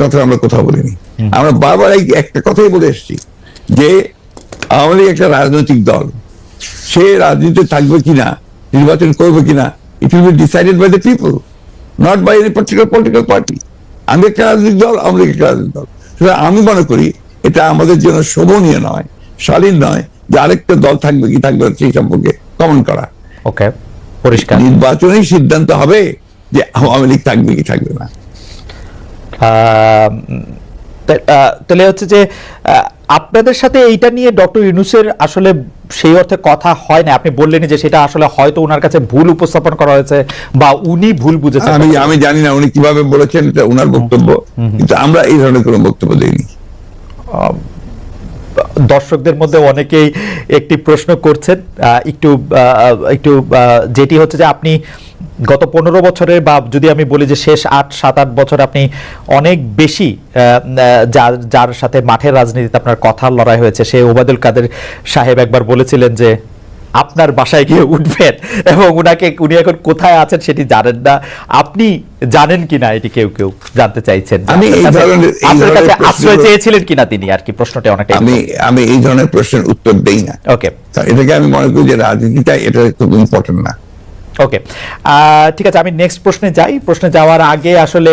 কথা আমরা কোথাও বলিনি। আমরা বারবার এই একটা কথাই বলে এসেছি যে আওয়ামী একটা রাজনৈতিক দল। সে রাজনীতিতে থাকবে কিনা নির্বাচন করবে কিনা it will be decided by the people not by any particular political party আমি একটা রাজনৈতিক দল লীগ একটা রাজনৈতিক দল। সুতরাং আমি মনে করি এটা আমাদের জন্য শোভনীয় নয় শালীন নয় যে আরেকটা দল থাকবে কি থাকবে সেই সম্পর্কে কমন করা। ওকে পরিষ্কার। নির্বাচনেই সিদ্ধান্ত হবে যে আওয়ামী লীগ থাকবে কি থাকবে না। তাহলে হচ্ছে যে আপনাদের সাথে এইটা নিয়ে ডক্টর ইউনুসের আসলে সেই অর্থে কথা হয় না। আপনি বললেন যে সেটা আসলে হয়তো ওনার কাছে ভুল উপস্থাপন করা হয়েছে বা উনি ভুল বুঝেছেন। আমি আমি জানি না উনি কীভাবে বলেছেন এটা ওনার বক্তব্য কিন্তু আমরা এই ধরনের কোনো বক্তব্য দিইনি। দর্শকদের মধ্যে অনেকেই একটি প্রশ্ন করছেন। একটু একটু যেটি হচ্ছে যে আপনি গত পনেরো বছরের বা যদি আমি বলি যে শেষ আট সাত আট বছর আপনি অনেক বেশি যার যার সাথে মাঠের রাজনীতিতে আপনার কথা লড়াই হয়েছে সে ওবায়দুল কাদের সাহেব একবার বলেছিলেন যে আপনার বাসায় গিয়ে উঠবেন এবং উনাকে উনি এখন কোথায় আছেন সেটি জানেন না। আপনি জানেন কিনা এটি কেউ কেউ জানতে চাইছেন? আমি এই কাছে- ধরনের- আপনার কাছে আশ্রয় চেয়েছিলেন কিনা তিনি? আর কি প্রশ্নটা অনেকটা আমি আমি এই ধরনের প্রশ্নের উত্তর দেই না। ওকে এটাকে আমি মনে করি যে রাজনীতিটা এটা খুব ইম্পর্টেন্ট না। ওকে ঠিক আছে আমি নেক্সট প্রশ্নে যাই। প্রশ্নে যাওয়ার আগে আসলে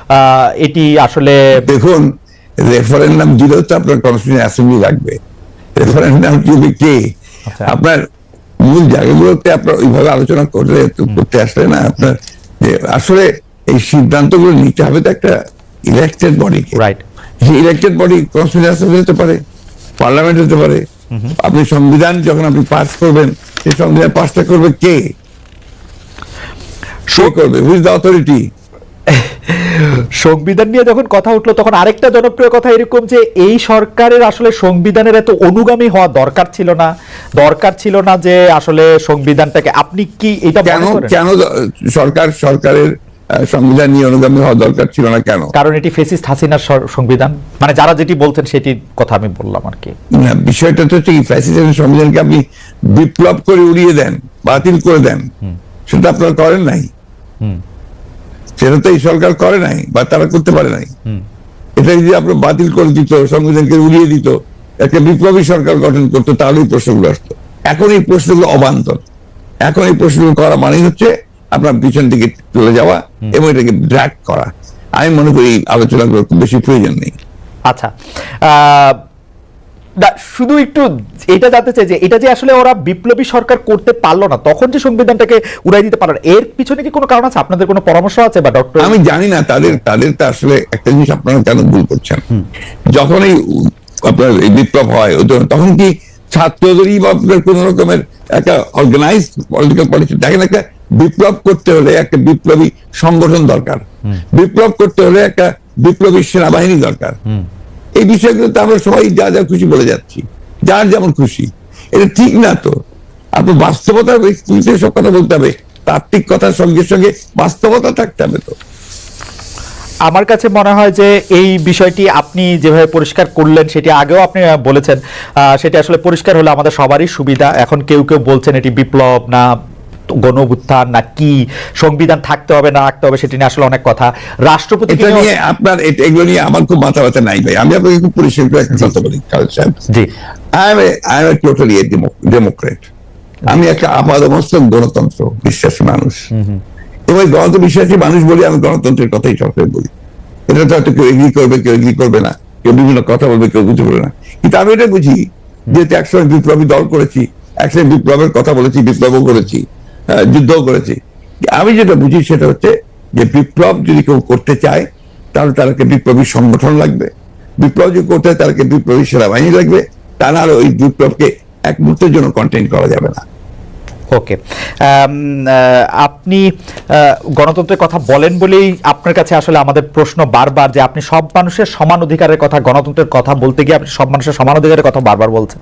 এটি আসলে দেখুন রেফারেন্ডাম দিলেও তো আপনার কনস্টিটিউশন অ্যাসেম্বলি লাগবে। রেফারেন্ডাম দিবে কে। আপনার মূল জায়গাগুলোতে আপনার ওইভাবে আলোচনা করলে তো করতে আসলে না আপনার যে আসলে এই সিদ্ধান্তগুলো নিতে হবে তো একটা ইলেকটেড বডি রাইট সেই ইলেকটেড বডি কনস্টিটিউশন অ্যাসেম্বলি হতে পারে পার্লামেন্ট হতে পারে আপনি সংবিধান যখন আপনি পাস করবেন সেই সংবিধান পাসটা করবে কে? শো করবে? হুইজ দ্য অথরিটি সংবিধান নিয়ে যখন কথা উঠল তখন আরেকটা জনপ্রিয় কথা এরকম যে এই সরকারের আসলে সংবিধানের এত অনুগামী হওয়া দরকার ছিল না। দরকার ছিল না যে আসলে সংবিধানটাকে আপনি কি এটা কেন কেন সরকার সরকারের সংবিধান নিয়ে অনুগামী হওয়া দরকার ছিল না কেন? কারণ এটি ফেসিস্ট হাসিনার সংবিধান। মানে যারা যেটি বলছেন সেটির কথা আমি বললাম আর কি। না বিষয়টা তো হচ্ছে ফ্যাসিস্টের সংবিধানকে আপনি বিপ্লব করে উড়িয়ে দেন বাতিল করে দেন। সেটা আপনারা করেন নাই। সেটা তো এই সরকার করে নাই বা তারা করতে পারে নাই। এটা যদি আপনার বাতিল করে দিত সংবিধানকে উড়িয়ে দিত একটা বিপ্লবী সরকার গঠন করতো তাহলে এই প্রশ্নগুলো আসতো। এখন এই প্রশ্নগুলো অবান্তর। এখন এই প্রশ্নগুলো করা মানেই হচ্ছে আপনার পিছন দিকে চলে যাওয়া এবং এটাকে ড্র্যাক করা। আমি মনে করি এই আলোচনাগুলো খুব বেশি প্রয়োজন নেই। আচ্ছা শুধু একটু এটা জানতে চাই যে এটা যে আসলে ওরা বিপ্লবী সরকার করতে পারল না তখন যে সংবিধানটাকে উড়াই দিতে পারল এর পিছনে কি কোনো কারণ আছে? আপনাদের কোনো পরামর্শ আছে বা ডক্টর আমি জানি না তাদের তাদের তো আসলে একটা জিনিস আপনারা কেন ভুল করছেন? যখন এই আপনার এই বিপ্লব হয় তখন কি ছাত্রদেরই বা কোন রকমের একটা অর্গানাইজ পলিটিক্যাল পার্টি দেখেন একটা বিপ্লব করতে হলে একটা বিপ্লবী সংগঠন দরকার। বিপ্লব করতে হলে একটা বিপ্লবী সেনাবাহিনী দরকার। এই বিষয়গুলো তো আমরা সবাই যা যা খুশি বলে যাচ্ছি। যার যেমন খুশি। এটা ঠিক না তো। আপনার বাস্তবতার ভিত্তিতে সব কথা বলতে হবে। তাত্ত্বিক কথার সঙ্গে সঙ্গে বাস্তবতা থাকতে হবে তো। আমার কাছে মনে হয় যে এই বিষয়টি আপনি যেভাবে পরিষ্কার করলেন, সেটি আগেও আপনি বলেছেন। সেটি আসলে পরিষ্কার হলে আমাদের সবারই সুবিধা। এখন কেউ কেউ বলছেন এটি বিপ্লব না গণ না কি সংবিধান থাকতে হবে না রাখতে হবে সেটি নিয়ে আসলে অনেক কথা। রাষ্ট্রপতি এটা নিয়ে আপনার এগুলো নিয়ে আমার খুব মাথা ব্যথা নাই ভাই। আমি আপনাকে খুব পরিষ্কার করে একটা কথা বলি জি। I am I am totally democrat আমি একটা আপাদমস্তক গণতন্ত্র বিশ্বাসী মানুষ। এবং গণতন্ত্র বিশ্বাসী মানুষ বলে আমি গণতন্ত্রের কথাই সবসময় বলি। এটা তো হয়তো কেউ এগ্রি করবে কেউ এগ্রি করবে না। কেউ বিভিন্ন কথা বলবে কেউ বুঝতে পারবে না। কিন্তু আমি এটা বুঝি যেহেতু একসময় বিপ্লবী দল করেছি একসময় বিপ্লবের কথা বলেছি বিপ্লবও করেছি। আহ, যুদ্ধও করেছি। আমি যেটা বুঝি সেটা হচ্ছে যে বিপ্লব যদি কেউ করতে চায় তাহলে তাদেরকে বিপ্লবী সংগঠন লাগবে। বিপ্লব যদি করতে হয় তাদেরকে বিপ্লবী সেনাবাহিনী লাগবে। তা না হলে ওই বিপ্লবকে এক মুহূর্তের জন্য কন্টেন্ট করা যাবে না। ওকে আপনি গণতন্ত্রের কথা বলেন বলেই আপনার কাছে আসলে আমাদের প্রশ্ন বারবার যে আপনি সব মানুষের সমান অধিকারের কথা গণতন্ত্রের কথা বলতে গিয়ে আপনি সব মানুষের সমান অধিকারের কথা বারবার বলছেন।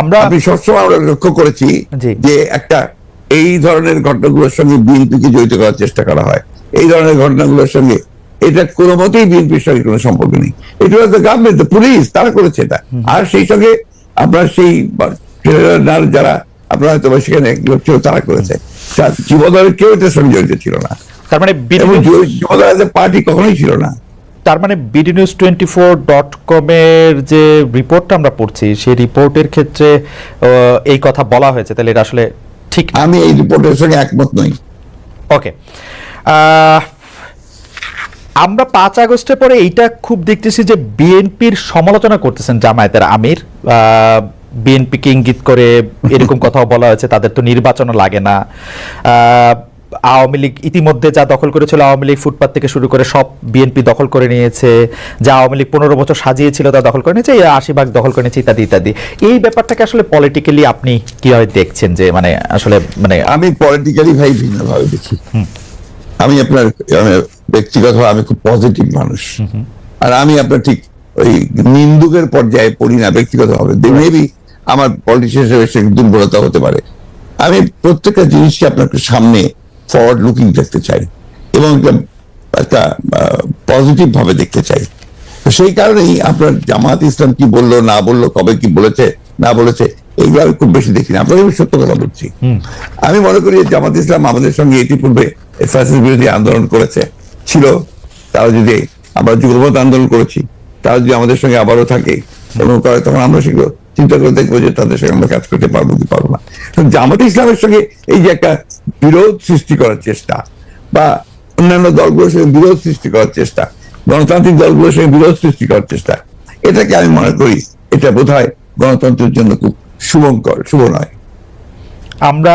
আমরা আপনি সবসময় আমরা লক্ষ্য করেছি যে একটা এই ধরনের ঘটনাগুলোর সঙ্গে বিএনপিকে জড়িত করার চেষ্টা করা হয়। এই ধরনের ঘটনাগুলোর সঙ্গে এটা কোনো মতেই বিএনপির সঙ্গে কোনো সম্পর্ক নেই। এটা হচ্ছে গভর্নমেন্ট পুলিশ তারা করেছে এটা। আর সেই সঙ্গে আপনার সেই যারা আপনারা হয়তো সেখানে ছিল তারা করেছে। যুবদলের কেউ এটার সঙ্গে জড়িত ছিল না। তার মানে বিডি পার্টি কখনোই ছিল না। তার মানে BD news twenty four dot কমের যে রিপোর্টটা আমরা পড়ছি সেই রিপোর্টের ক্ষেত্রে এই কথা বলা হয়েছে তাহলে এটা আসলে ঠিক আমি এই রিপোর্টের সঙ্গে একমত নই। ওকে আমরা পাঁচ আগস্টের পরে এইটা খুব দেখতেছি যে বিএনপির সমালোচনা করতেছেন জামায়াতের আমির। বিএনপিকে ইঙ্গিত করে এরকম কথাও বলা হয়েছে তাদের তো নির্বাচনও লাগে না। আওয়ামী লীগ ইতিমধ্যে যা দখল করেছিল আওয়ামী লীগ ফুটপাত থেকে শুরু করে সব বিএনপি দখল করে নিয়েছে। যা আওয়ামী লীগ পনেরো বছর সাজিয়েছিল তা দখল করে নিয়েছে এই আশি ভাগ দখল করে নিয়েছে ইত্যাদি ইত্যাদি। এই ব্যাপারটাকে আসলে পলিটিক্যালি আপনি কীভাবে দেখছেন যে মানে আসলে মানে আমি পলিটিক্যালি ভাই ভিন্নভাবে দেখি। আমি আপনার ব্যক্তিগতভাবে আমি খুব পজিটিভ মানুষ। আর আমি আপনার ঠিক ওই নিন্দুকের পর্যায়ে পড়ি না ব্যক্তিগতভাবে। মেবি আমার পলিটিশিয়ান হিসেবে দুর্বলতা হতে পারে। আমি প্রত্যেকটা জিনিসকে আপনার সামনে ফরওয়ার্ড লুকিং দেখতে চাই এবং একটা- পজিটিভ ভাবে দেখতে চাই। সেই কারণেই আপনার জামাত ইসলাম কি বলল না বলল কবে কি বলেছে না বলেছে এইগুলো আমি খুব বেশি দেখি না আপনাকে আমি সত্য কথা বলছি। আমি মনে করি জামাত ইসলাম আমাদের সঙ্গে ইতিপূর্বে ফ্যাসিস বিরোধী আন্দোলন করেছে। ছিল তারা যদি আমরা যুগপথ আন্দোলন করেছি তারা যদি আমাদের সঙ্গে আবারও থাকে এবং করে তখন আমরা সেগুলো চিন্তা করে দেখব যে তাদের সঙ্গে আমরা কাজ করতে পারব কি পারব না। জামাত ইসলামের সঙ্গে এই যে একটা বিরোধ সৃষ্টি করার চেষ্টা বা অন্যান্য দলগুলোর সঙ্গে বিরোধ সৃষ্টি করার চেষ্টা, গণতান্ত্রিক দলগুলোর সঙ্গে বিরোধ সৃষ্টি করার চেষ্টা। এটাকে আমি মনে করি এটা বোধ গণতন্ত্রের জন্য খুব শুভঙ্কর, শুভ নয়। আমরা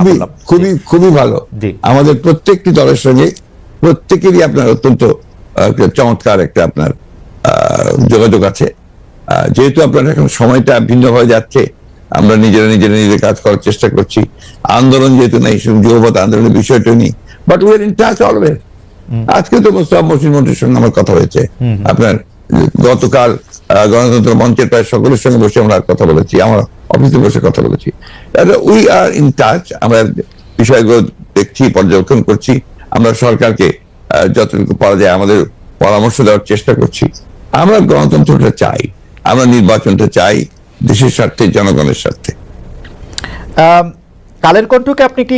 খুবই খুবই খুবই ভালো। আমাদের প্রত্যেকটি দলের সঙ্গে প্রত্যেকেরই আপনার অত্যন্ত চমৎকার একটা আপনার যোগাযোগ আছে। যেহেতু আপনার এখন সময়টা ভিন্ন হয়ে যাচ্ছে আমরা নিজেরা নিজেরা নিজের কাজ করার চেষ্টা করছি। আন্দোলন যেহেতু নেই যুবপথ আন্দোলনের বিষয়টা নেই but we are in touch always আজকে তো মোস্তাফ মসির মন্ত্রীর সঙ্গে আমার কথা হয়েছে। আপনার গতকাল গণতন্ত্র মঞ্চের প্রায় সকলের সঙ্গে বসে আমরা কথা বলেছি। আমার অফিসে বসে কথা বলেছি। উই আর ইন টাচ আমরা বিষয়গুলো দেখছি, পর্যবেক্ষণ করছি, আমরা সরকারকে যতটুকু পারা যায় আমাদের পরামর্শ দেওয়ার চেষ্টা করছি। আমরা গণতন্ত্রটা চাই, আমরা নির্বাচনটা চাই, দেশের স্বার্থে, জনগণের স্বার্থে। কালের কণ্ঠকে আপনি একটি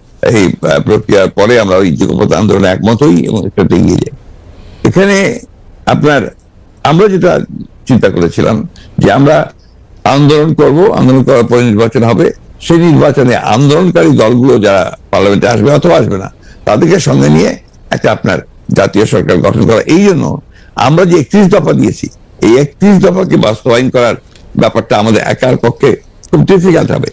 এই প্রক্রিয়ার পরে আমরা ওই যুগপথ আন্দোলনে একমত হই এবং এটাতে এগিয়ে যাই। এখানে আপনার, আমরা যেটা চিন্তা করেছিলাম যে আমরা আন্দোলন করব, আন্দোলন করার পরে নির্বাচন হবে। সেই নির্বাচনে আন্দোলনকারী দলগুলো যারা পার্লামেন্টে আসবে অথবা আসবে না, তাদেরকে সঙ্গে নিয়ে একটা আপনার জাতীয় সরকার গঠন করা। এই জন্য আমরা যে একত্রিশ দফা দিয়েছি, এই একত্রিশ দফাকে বাস্তবায়ন করার ব্যাপারটা আমাদের একার পক্ষে খুব ডিফিকাল্ট হবে।